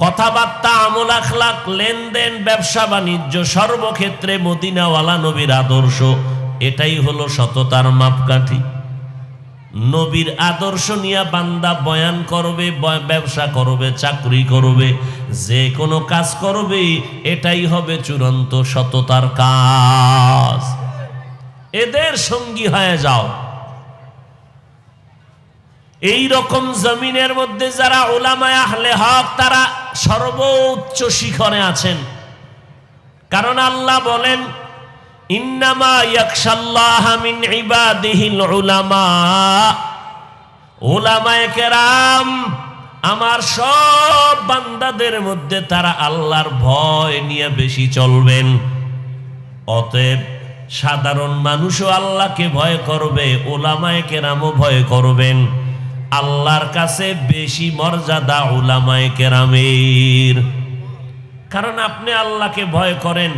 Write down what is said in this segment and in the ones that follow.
কথাবার্তা, আমল আখলাক, লেনদেন, ব্যবসা বাণিজ্য, সর্বক্ষেত্রে মদিনাওয়ালা নবীর আদর্শ, এটাই হলো সততার মাপকাঠি। নবীর আদর্শ নিয়ে বান্দা বয়ান করবে ব্যবসা করবে, চাকরি করবে, যে কোনো কাজ করবে, এটাই হবে চূড়ান্ত সততার কাজ। এদের সঙ্গী হয়ে যাও। এই রকম জমিনের মধ্যে যারা ওলামায় আহলে হক, তারা সর্বোচ্চ শিখরে আছেন। কারণ আল্লাহ বলেন, ইন্নামা ইয়াকশাল্লাহ আমার সব বান্দাদের মধ্যে তারা আল্লাহর ভয় নিয়ে বেশি চলবেন। অতএব সাধারণ মানুষও আল্লাহকে ভয় করবে ওলামায়ে কেরামও ভয় করবেন। আল্লাহর কাছে বেশি মর্যাদা ওলামায়ে কেরামের। কারণ আপনি আল্লাহকে ভয় করেন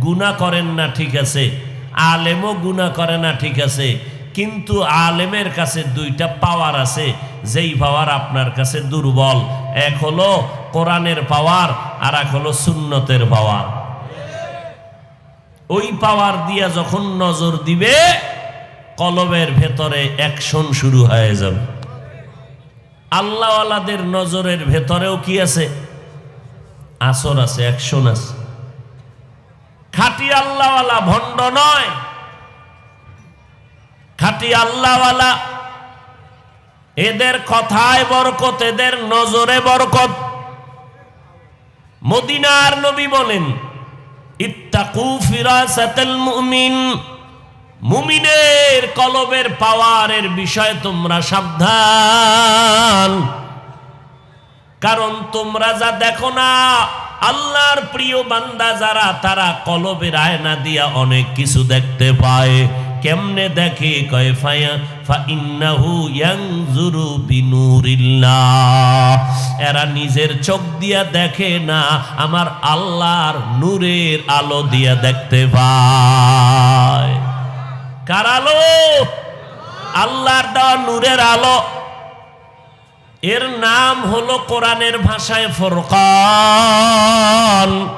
গুণা করেন না, ঠিক আছে। আলেমও গুণা করে না, ঠিক আছে। কিন্তু আলেমের কাছে দুইটা পাওয়ার আছে, যেই পাওয়ার আপনার কাছে দুর্বল। এক হলো কোরআনের পাওয়ার আর এক হলো সুন্নতের পাওয়ার ওই পাওয়ার দিয়া যখন নজর দিবে, কলবের ভেতরে অ্যাকশন শুরু হয়ে যাবে। আল্লাহওয়ালাদের নজরের ভেতরেও কি আছে? আসর আছে, অ্যাকশন আছে। খাটি আল্লাহওয়ালা ভণ্ড নয়। খাটি আল্লাহওয়ালা এদের কথায় বরকত, এদের নজরে বরকত। মদিনার নবী বলেন, ইত্তাকু ফিরাসাতাল মুমিন। মুমিনের কলবের পাওয়ারের বিষয়ে তোমরা সাবধান। কারণ তোমরা যা দেখো না, আল্লাহর প্রিয় বান্দা যারা, তারা কলবের আয়না দিয়া অনেক কিছু দেখতে পায়। কেমনে দেখে? এরা নিজের চোখ দিয়া দেখে না, আমার আল্লাহর নূরের আলো দিয়া দেখতে পায়। কার আলো? আল্লাহর দেওয়া নূরের আলো। এর নাম হলো কোরআনের ভাষায় ফোরকান।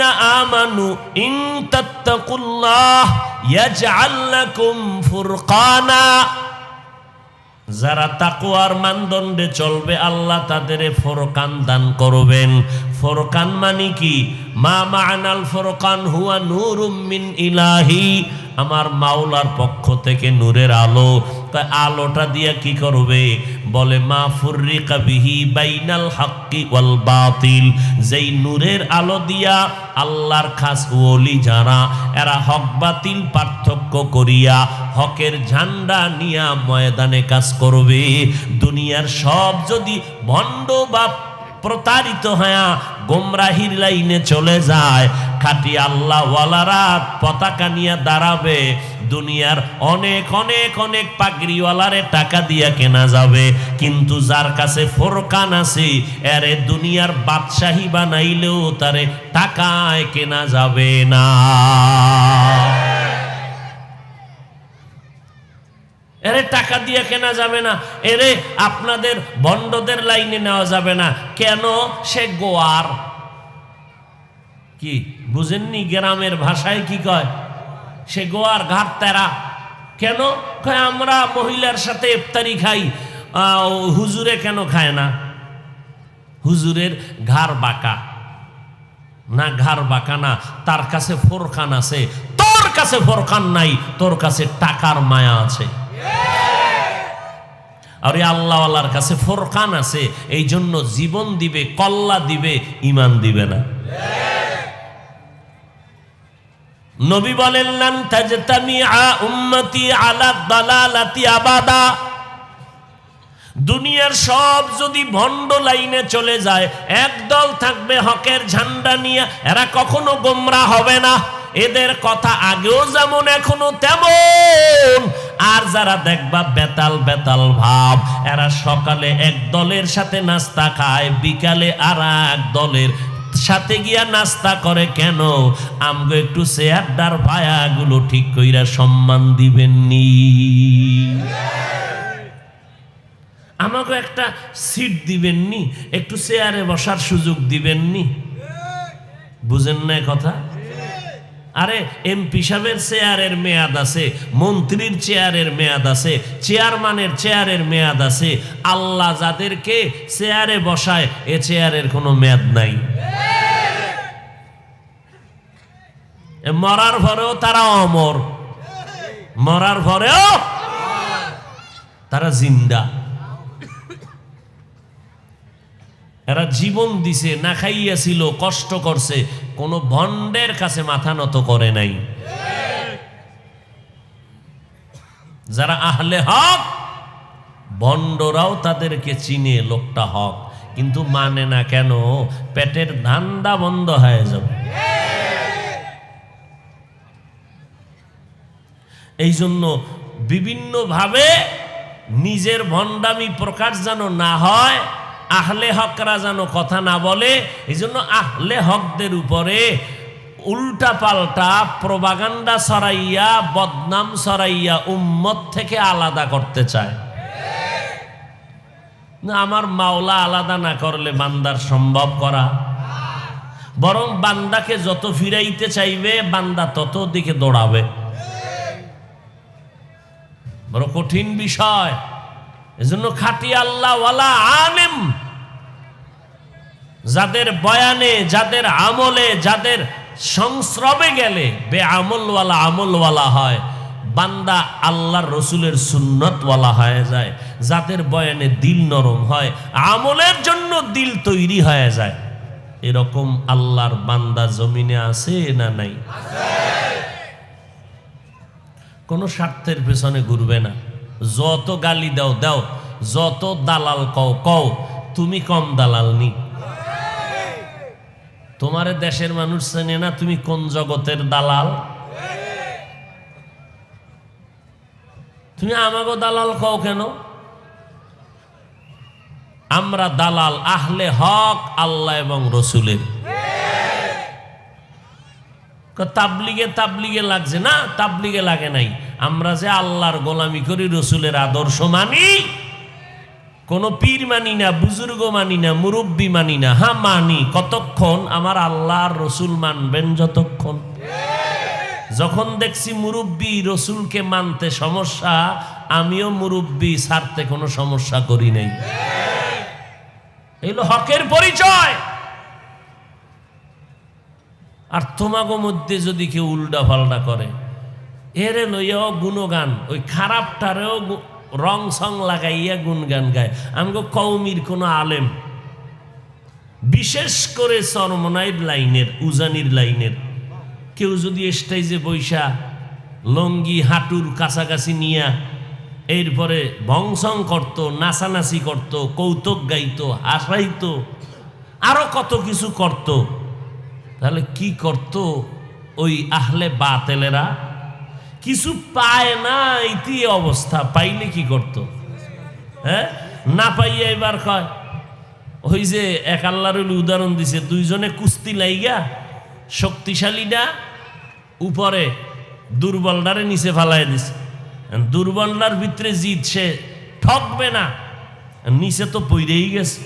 আমানু ইন ফুরকানা। যারা তাকুয়ার মানদণ্ডে চলবে, আল্লাহ তাদের ফোরকান দান করবেন। ফোরকান মানে কি? মা মানাল ফোরকান হুয়া নূরুম মিন ইলাহি। আমার মাওলার পক্ষ থেকে নূরের আলো। তা আলোটা দিয়ে কি করবে? বলে, মা ফুর্রিকা বিহি বাইনাল হাক্কি ওয়াল বাতিল। যেই নূরের আলো দিয়া আল্লাহর খাস ওলি যারা, এরা হক বাতিল পার্থক্য করিয়া হকের ঝান্ডা নিয়া ময়দানে কাজ করবে। দুনিয়ার সব যদি ভণ্ড বা প্রতারিত হয়া গোমরাহির লাইনে চলে যায়। খাটি আল্লাহ ওয়ালারা পতাকা নিয়ে দাঁড়াবে। দুনিয়ার অনেক অনেক অনেক পাগড়িওয়ালারে টাকা দিয়া কেনা যাবে। কিন্তু যার কাছে ফোরকান আছে, এরে দুনিয়ার বাদশাহী বানাইলেও তারে টাকায় কেনা যাবে না। এরে টাকা দিয়ে কেনা যাবে না। এরে আপনাদের বন্ডদের লাইনে নেওয়া যাবে না। কেন? সে গোয়ার। কি? বুঝেননি গ্রামের ভাষায় কি কয়? সে গোয়ার ঘাট তেরা। কেন? কয়, আমরা মহিলার সাথে ইফতারি খাই। হুজুরে কেন খায় না? হুজুরের ঘাড় বাঁকা। না ঘাড় বাঁকা না, তার কাছে ফোরখান আছে। তোর কাছে ফোরখান নাই, তোর কাছে টাকার মায়া আছে। আর আল্লাহ আল্লাহর কাছে ফোরকান আছে এই জন্য জীবন দিবে, কল্লা দিবে ইমান দিবে না। নবী বলেন দুনিয়ার সব যদি ভণ্ড লাইনে চলে যায় একদল থাকবে হকের ঝান্ডা নিয়ে, এরা কখনো গোমরা হবে না। এদের কথা আগেও যেমন, এখনও তেমন। আর যারা দেখবা বেতাল বেতাল ভাব, এরা সকালে এক দলের সাথে নাস্তা খায়, বিকালে আর এক দলের সাথে গিয়া নাস্তা করে কেন? আমগো একটু চেয়ারদার ভায়াগুলো ঠিক কইরা সম্মান দিবেননি। আমাকে একটা সিট দিবেননি, একটু চেয়ারে বসার সুযোগ দিবেননি। বুঝেন না কথা? আরে এমপি সাহেবের চেয়ারের মেয়াদ আছে, মন্ত্রীর চেয়ারের মেয়াদ আছে চেয়ারম্যানের চেয়ারের মেয়াদ আছে। আল্লাহ যাদেরকে চেয়ারে বসায়, এ চেয়ারের কোনো মেয়াদ নাই। মরার পরেও তারা অমর। মরার পরেও তারা জিন্দা। এরা জীবন দিছে, না খাইয়াছিল কষ্ট করছে, কোনো ভণ্ডের কাছে মাথা নত করে নাই। যারা আহলে হক, ভণ্ডরাও তাদেরকে চিনে লোকটা হক, কিন্তু মানে না কেন, পেটের ধান্দা বন্ধ হয়ে যাবে। এই জন্য বিভিন্নভাবে নিজের ভণ্ডামি প্রকাশ যেন না হয় আহলে হকরা যেন কথা না বলে এই জন্য আহলে হকদের উপরে উল্টা পাল্টা প্রবাগান্ডা সরাইয়া, বদনাম সরাইয়া উম্মত থেকে আলাদা করতে চায়। না, আমার মাওলা আলাদা না করলে বান্দার সম্ভব করা। বরং বান্দাকে যত ফিরাইতে চাইবে, বান্দা তত দিকে দৌড়াবে। বড় কঠিন বিষয়। এজন্য খাটি আল্লাহ ওয়ালা আলেম যাদের বয়ানে, যাদের আমলে, যাদের সংস্রবে গেলে বে আমলওয়ালা আমলওয়ালা হয়, বান্দা আল্লাহর রসুলের সুন্নতওয়ালা হয়ে যায়, যাদের বয়ানে দিল নরম হয়, আমলের জন্য দিল তৈরি হয়ে যায়। এরকম আল্লাহর বান্দা জমিনে আছে না নাই? কোনো স্বার্থের পেছনে ঘুরবে না। যত গালি দাও দাও। যত দালাল কও কও। তুমি কম দালাল নি। তোমার দেশের মানুষ চেনে না তুমি কোন জগতের দালাল। তুমি আমাকে দালাল কও কেন? আমরা দালাল, আহলে হক, আল্লাহ এবং রসুলের। তাবলিগে তাবলিগে লাগছে না? তাবলিগে লাগে নাই। আমরা যে আল্লাহর গোলামি করি, রসুলের আদর্শ মানি? কোন পীর মানি না, বুজুর্গ মানি না, মুরব্বী মানি না। হ্যাঁ মানি। কতক্ষণ আমার আল্লাহর রসুল মানবেন যতক্ষণ? যখন দেখছি মুরব্বী রসুলকে মানতে সমস্যা, আমিও মুরব্বী ছাড়তে কোনো সমস্যা করি নাই। এগুলো হকের পরিচয়। আর তোমাগো মধ্যে যদি কেউ উল্টা পাল্টা করে এরে লইয়াও গুণগান, ওই খারাপটারেও রং সং লাগাইয়া গুণগান গায়। আমগো কৌমির কোনো আলেম। বিশেষ করে চরমনাইর লাইনের, উজানির লাইনের। কেউ যদি স্টেজে বৈশা লঙ্গি হাঁটুর কাছাকাছি নিয়া এরপরে ভংসং করত, নাচানাচি করত, কৌতুক গাইতো হাসাইতো আরও কত কিছু করত, তাহলে কি করত ওই আহলে বাতেলেরা? কিছু পায় না, ইতি অবস্থা। পাইলে কি করত? হ্যাঁ? না পাইয়া এবার কয়, ওই যে এক আল্লাহর উদাহরণ দিছে, দুইজনে কুস্তি লাইগা শক্তিশালীটা উপরে দুর্বলটারে নিচে ফালাই দিছে। দুর্বলটার ভিতরে জিত সে ঠকবে না। নিচে তো পইরেই গেছে।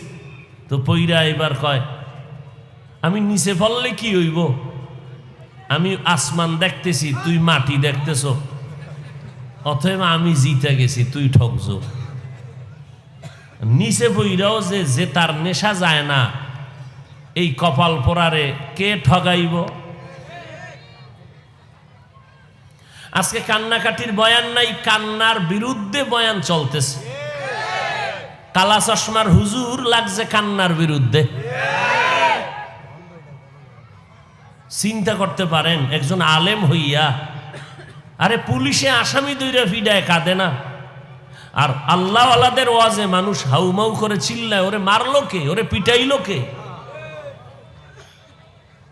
তো পইরা এবার কয়, আমি নিচে ফললে কি হইব? আমি আসমান দেখতেছি, তুই মাটি দেখতেছ। অতএব আমি জিতে গেছি, তুই ঠকছ। নিচে বইরাও যে যে তার নেশা যায় না, এই কপাল পরারে কে ঠগাইব? আজকে কান্নাকাটির বয়ান নাই, কান্নার বিরুদ্ধে বয়ান চলতেছে। কালা চশমার হুজুর লাগছে কান্নার বিরুদ্ধে। চিন্তা করতে পারেন, একজন আলেম হইয়া, আরে পুলিশে আসামি দইরা ফিডায় কাঁদে না। আর আল্লাহ আলাদের ওয়াজে মানুষ হাউমাউ করে চিল্লায়, ওরে মারলো কে? ওরে পিটাইলো কে?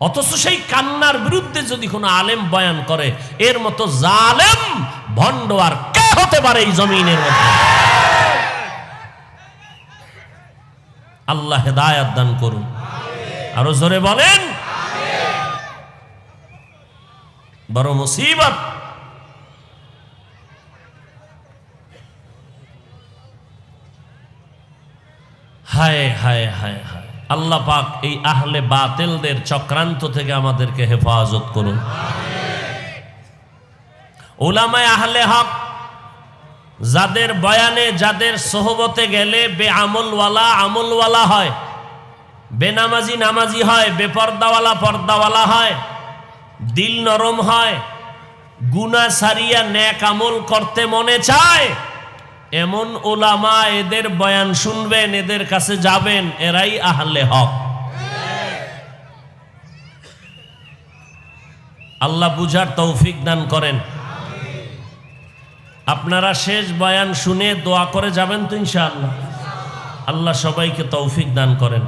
অথচ সেই কান্নার বিরুদ্ধে যদি কোনো আলেম বয়ান করে, এর মতো জালেম, ভণ্ড আর কে হতে পারে এই জমিনের মধ্যে? আল্লাহ হেদায়াত দান করুন। আরও জোরে বলেন বড় মুসিবত। হায় হায় হায় হায়। আল্লাহ পাক এই আহলে বাতেলদের চক্রান্ত থেকে আমাদেরকে হেফাজত করুন। ওলামায় আহলে হক, যাদের বয়ানে, যাদের সোহবতে গেলে বে আমলওয়ালা আমলওয়ালা হয়, বেনামাজি নামাজি হয়, বেপর্দাওয়ালা পর্দাওয়ালা হয় দিল নরম হয় গুনা সারিয়া ন্যাক আমল করতে মনে চায়। এমন ওলামা এদের বয়ান শুনবেন, এদের কাছে যাবেন, এরাই আহলে হক। আল্লাহ বুঝার তৌফিক দান করেন। আপনারা শেষ বয়ান শুনে দোয়া করে যাবেন তো ইনশাআল্লাহ। আল্লাহ সবাইকে তৌফিক দান করেন।